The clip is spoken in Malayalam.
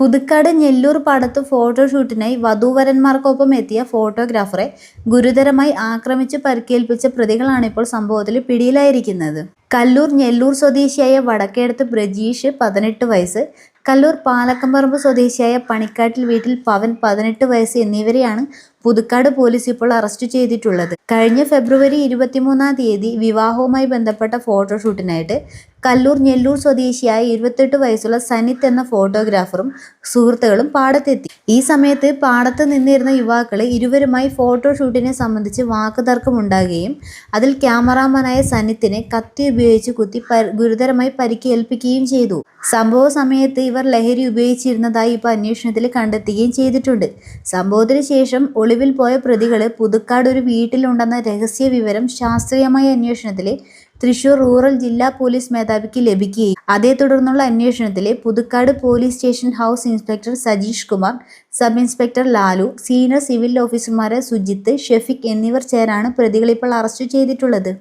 പുതുക്കാട് ഞെല്ലൂർ പാടത്ത് ഫോട്ടോഷൂട്ടിനായി വധൂവരന്മാർക്കൊപ്പം എത്തിയ ഫോട്ടോഗ്രാഫറെ ഗുരുതരമായി ആക്രമിച്ച് പരിക്കേൽപ്പിച്ച പ്രതികളാണിപ്പോൾ സംഭവത്തിൽ പിടിയിലായിരിക്കുന്നത്. കല്ലൂർ ഞെല്ലൂർ സ്വദേശിയായ വടക്കേടത്ത് ബ്രജീഷ് പതിനെട്ട് വയസ്സ് കല്ലൂർ പാലക്കമ്പറമ്പ് സ്വദേശിയായ പണിക്കാട്ടിൽ വീട്ടിൽ പവൻ പതിനെട്ട് വയസ്സ് എന്നിവരെയാണ് പുതുക്കാട് പോലീസ് ഇപ്പോൾ അറസ്റ്റ് ചെയ്തിട്ടുള്ളത്. കഴിഞ്ഞ ഫെബ്രുവരി ഇരുപത്തിമൂന്നാം തീയതി വിവാഹവുമായി ബന്ധപ്പെട്ട ഫോട്ടോഷൂട്ടിനായിട്ട് കല്ലൂർ ഞെല്ലൂർ സ്വദേശിയായ ഇരുപത്തെട്ട് വയസ്സുള്ള സനിത്ത് എന്ന ഫോട്ടോഗ്രാഫറും സുഹൃത്തുക്കളും പാടത്തെത്തി. ഈ സമയത്ത് പാടത്ത് നിന്നിരുന്ന യുവാക്കൾ ഇരുവരുമായി ഫോട്ടോഷൂട്ടിനെ സംബന്ധിച്ച് വാക്കുതർക്കമുണ്ടാകുകയും അതിൽ ക്യാമറാമാനായ സനിത്തിനെ കത്തി ഉപയോഗിച്ച് കുത്തി ഗുരുതരമായി പരിക്കേൽപ്പിക്കുകയും ചെയ്തു. സംഭവ സമയത്ത് ഇവർ ലഹരി ഉപയോഗിച്ചിരുന്നതായി ഇപ്പോൾ അന്വേഷണത്തിൽ കണ്ടെത്തുകയും ചെയ്തിട്ടുണ്ട്. സംഭവത്തിന് ശേഷം ഒളിവിൽ പോയ പ്രതികൾ പുതുക്കാട് ഒരു വീട്ടിലുണ്ടെന്ന രഹസ്യ വിവരം ശാസ്ത്രീയമായ അന്വേഷണത്തിലെ തൃശൂർ റൂറൽ ജില്ലാ പോലീസ് മേധാവിക്ക് ലഭിക്കുകയും അതേ തുടർന്നുള്ള അന്വേഷണത്തിലെ Puthukkad police station house inspector Sajeesh Kumar sub inspector Lalu senior civil ഓഫീസർമാരെ സുജിത്ത് ഷെഫിക് എന്നിവർ ചേരാണ് പ്രതികളിപ്പോൾ അറസ്റ്റ് ചെയ്തിട്ടുള്ളത്.